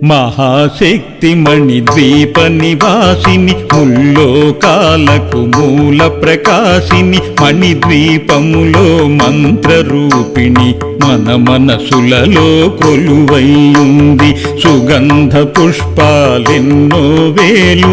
మహాశక్తి మణిద్వీప నివాసిని ముల్లోకాలకు మూల ప్రకాశిని మణిద్వీపములో మంత్రరూపిణి మన మనసులలో కొలువైయుంది సుగంధ పుష్పాలెన్నో వేలు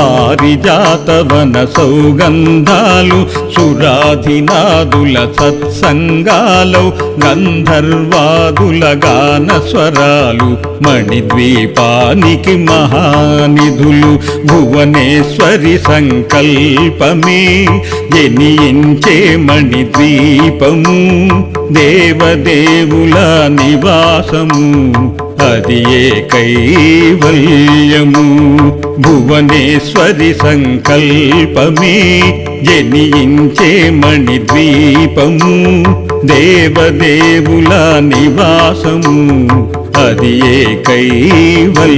పారిజాతవన సౌగంధాలు సురాధినాదుల సత్సంగాలు గంధర్వాదుల గాన స్వరాలు మణిద్వీపానికి మహానిధులు భువనేశ్వరి సంకల్పమే జనించే మణిద్వీపము దేవదేవుల నివాసము. అది ఏ కైవల్యము భువనేశ్వరి సంకల్పమే జనించే మణిద్వీపము. దేవదేవుల నివాసము. అది ఏ కైవల్యము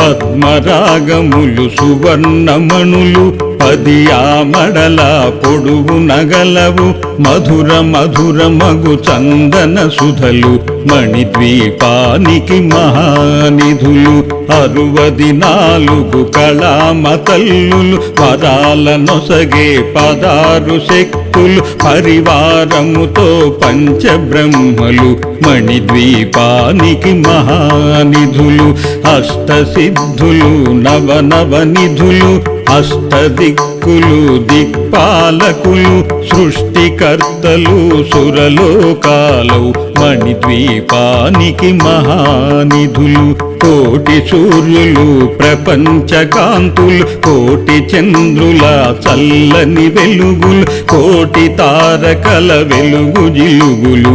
పద్మరాగములు సువర్ణమణులు పది ఆమడల పొడుగు నగలవు మధుర మధుర మగు చందన సుధలు మణిద్వీపానికి మహానిధులు అరువది నాలుగు కళామతల్లులు వరాల నొసగే పదారు శక్తులు పరివారముతో పంచబ్రహ్మలు మణిద్వీపానికి మహానిధులు అష్టసిద్ధులు నవ నవ నిధులు. అష్టదిక్కులు దిక్పాలకులు సృష్టికర్తలు సురలోకాలు మణిద్వీపానికి మహానిధులు కోటి సూర్యులు ప్రపంచకాంతులు కోటి చంద్రుల చల్లని వెలుగులు కోటి తారకల వెలుగు జిలుగులు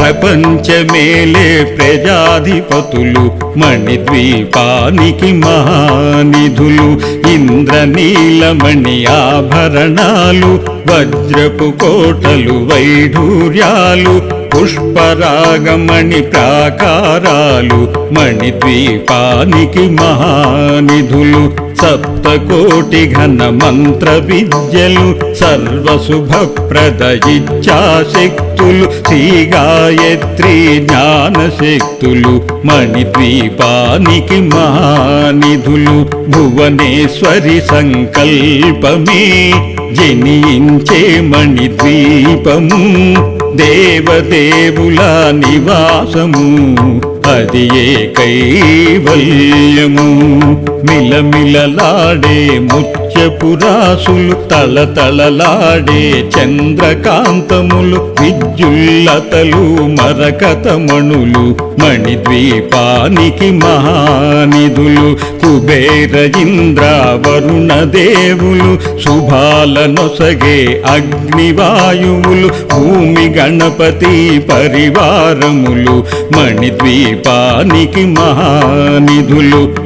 ప్రపంచమేలే ప్రజాధిపతులు మణిద్వీపానికి మహానిధులు ఇంద్రనీలమణి ఆభరణాలు వజ్రపు కోటలు వైఢూర్యాలు పుష్పరాగమణి ప్రాకారాలు మణిద్వీపానికి మహానిధులు సప్తకోటి ఘన మంత్ర విద్యలు సర్వశుభప్రద ఇచ్ఛాశక్తులు శ్రీ గాయత్రి జ్ఞానశక్తులు మణిద్వీపానికి మహానిధులు భువనేశ్వరి సంకల్పమే జనించే మణిద్వీపము. దేవదేవుల నివాసము అది ఏ కైవల్యము మిలమిలలాడే ముత్యపురాసులు తలతలలాడే చంద్రకాంతములు విద్యుల్లతలు మరకతమణులు మణిద్వీపానికి మహానిధులు కుబేర ఇంద్ర వరుణ దేవులు శుభాల నొసగే అగ్నివాయువులు భూమి గణపతి పరివారములు మణిద్వీపానికి మహానిధులు.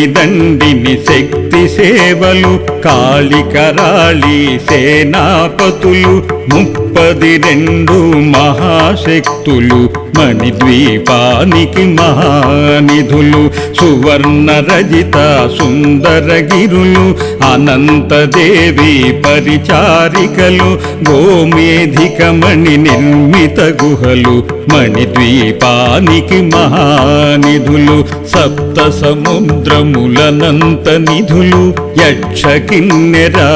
మణిదండిని శక్తి సేవలు కాళికరాళి సేనాపతులు ముప్పది రెండు మహాశక్తులు మణిద్వీపానికి మహానిధులు సువర్ణ రజిత సుందరగిరులు అనంతదేవి పరిచారికలు గోమేధిక మణి నిర్మిత గుహలు మణిద్వీపానికి మహానిధులు సప్త సముద్రం నిధులు యక్ష కిన్నెరా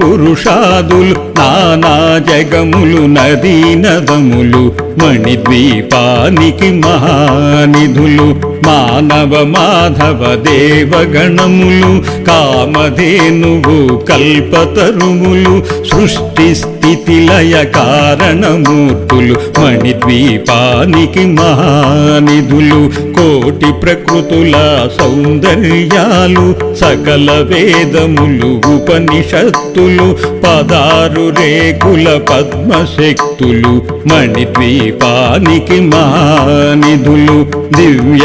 పురుషాదులు నానా జగములు నదీ నదములు మణిద్వీపానికి మహానిధులు. మానవ మాధవ దేవగణములు కామధేనువు కల్పతరుములు సృష్టి స్థితి లయ కారణమూర్తులు మణిద్వీపానికి మహానిధులు కోటి ప్రకృతుల సౌందర్యాలు సకల వేదములు ఉపనిషత్తులు పదారు రేకుల పద్మశక్తులు మణిద్వీపానికి మహానిధులు దివ్య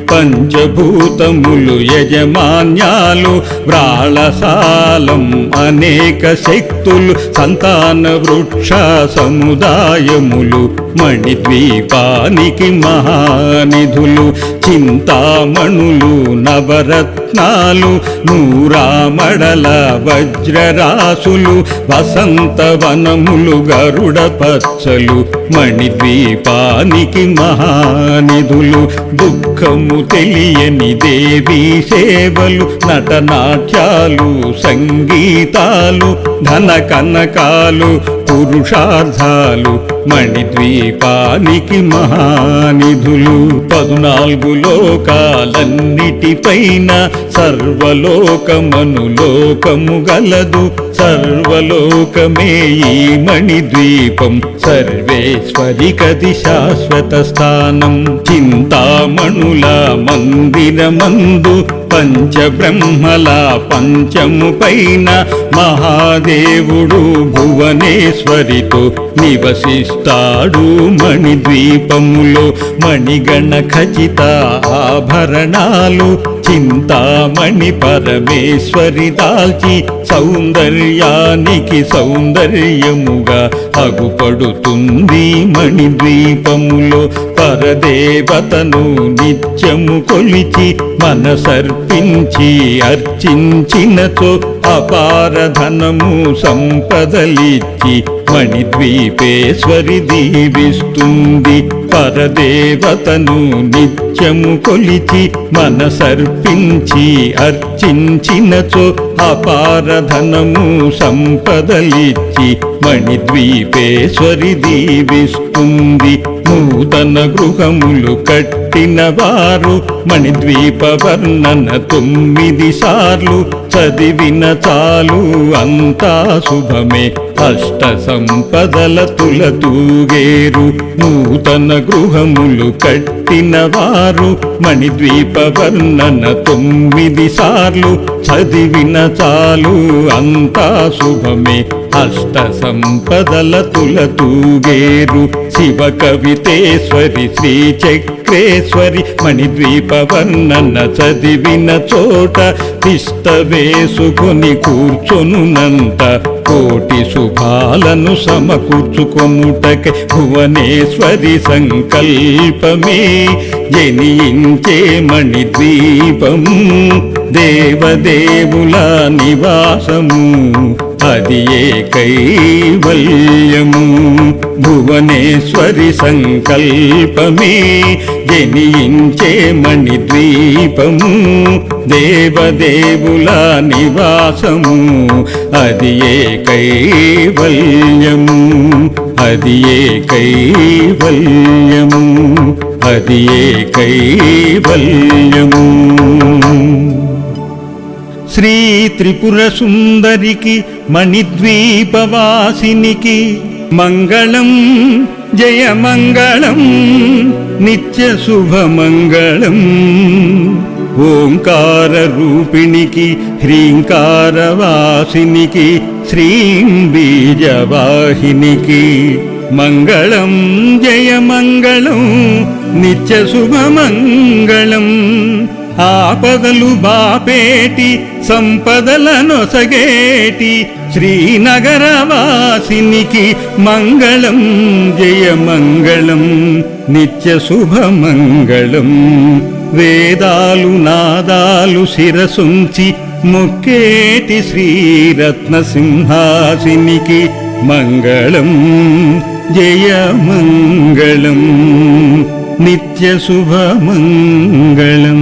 పంచభూతములు యజమాన్యాలు వ్రాళసాలం అనేక శక్తులు సంతాన వృక్ష సముదాయములు. మణిద్వీపానికి మహానిధులు చింతామణులు నవరత్నాలు నూరామడల వజ్రరాసులు వసంతవనములు గరుడ పచ్చలు మణిద్వీపానికి మహానిధులు దుఃఖము తెలియని దేవీ సేవలు నటనాట్యాలు సంగీతాలు ధన కనకాలు పురుషార్థాలు మణిద్వీపానికి మహానిధులు పదునాలుగు లోకాలన్నిటిపైన సర్వలోకమను లోకము గలదు. సర్వలోకమే ఈ మణిద్వీపం. సర్వేశ్వరి కది శాశ్వత స్థానం. చింతామణుల మందిరమందు పంచబ్రహ్మల పంచము పైన మహాదేవుడు భువనేశ్వరితో నివసిస్తాడు మణిద్వీపములో మణిగణ ఖచిత ఆభరణాలు చింతామణి పరమేశ్వరి దాల్చి సౌందర్యానికి సౌందర్యముగా అగుపడుతుంది మణిద్వీపములో పరదేవతను నిత్యము కొలిచి మనసర్పించి అర్చించినచో అపార ధనము సంపదలిచ్చి మణిద్వీపేశ్వరి దీవిస్తుంది. పరదేవతను నిత్యము కొలిచి మనసర్పించి అర్చించినచో అపార ధనము సంపదలిచ్చి మణిద్వీపేశ్వరి దీవిస్తుంది. నూతన గృహములు కట్టిన వారు మణిద్వీప వర్ణన తొమ్మిది సార్లు చదివిన చాలు అంతా శుభమే. అష్ట సంపదల తులతూగేరు నూతన గృహములు కట్టి పుట్టినవారు మణిద్వీప వర్ణన తొమ్మిది సార్లు చదివిన చాలు అంతా శుభమే. అష్ట సంపదల తులతూగేరు శివ కవితేశ్వరి శ్రీ చక్రేశ్వరి మణిద్వీప వర్ణన చదివిన చోట తిష్ట వేసుకొని కూర్చొనునంత కోటి శుభాలను సమకూర్చుకొనుటక భువనేశ్వరి సంకల్పమే. జనించే మణిద్వీపము దేవదేవుల నివాసము. అది ఏ కైవల్యము భువనేశ్వరి సంకల్పమే జనించే మణిద్వీపము దేవదేవుల నివాసము. అది ఏ కైవల్యము అది ఏ కైవల్యము అది ఏ కైవల్యము శ్రీ త్రిపుర సుందరికి మణిద్వీపవాసినికి మంగళం జయమంగళం నిత్య శుభమంగళం. ఓంకార రూపిణికి హ్రీంకారవాసినికి శ్రీం బీజవాహినికి. మంగళం జయ మంగళం నిత్య శుభమంగళం ఆపదలు బాపేటి సంపదల నొసగేటి శ్రీనగరవాసినికి మంగళం జయ మంగళం నిత్య శుభమంగళం వేదాలు నాదాలు శిరసుంచి మొక్కేటి శ్రీరత్న సింహాసినికి మంగళం జయ మంగళం నిత్య శుభమంగళం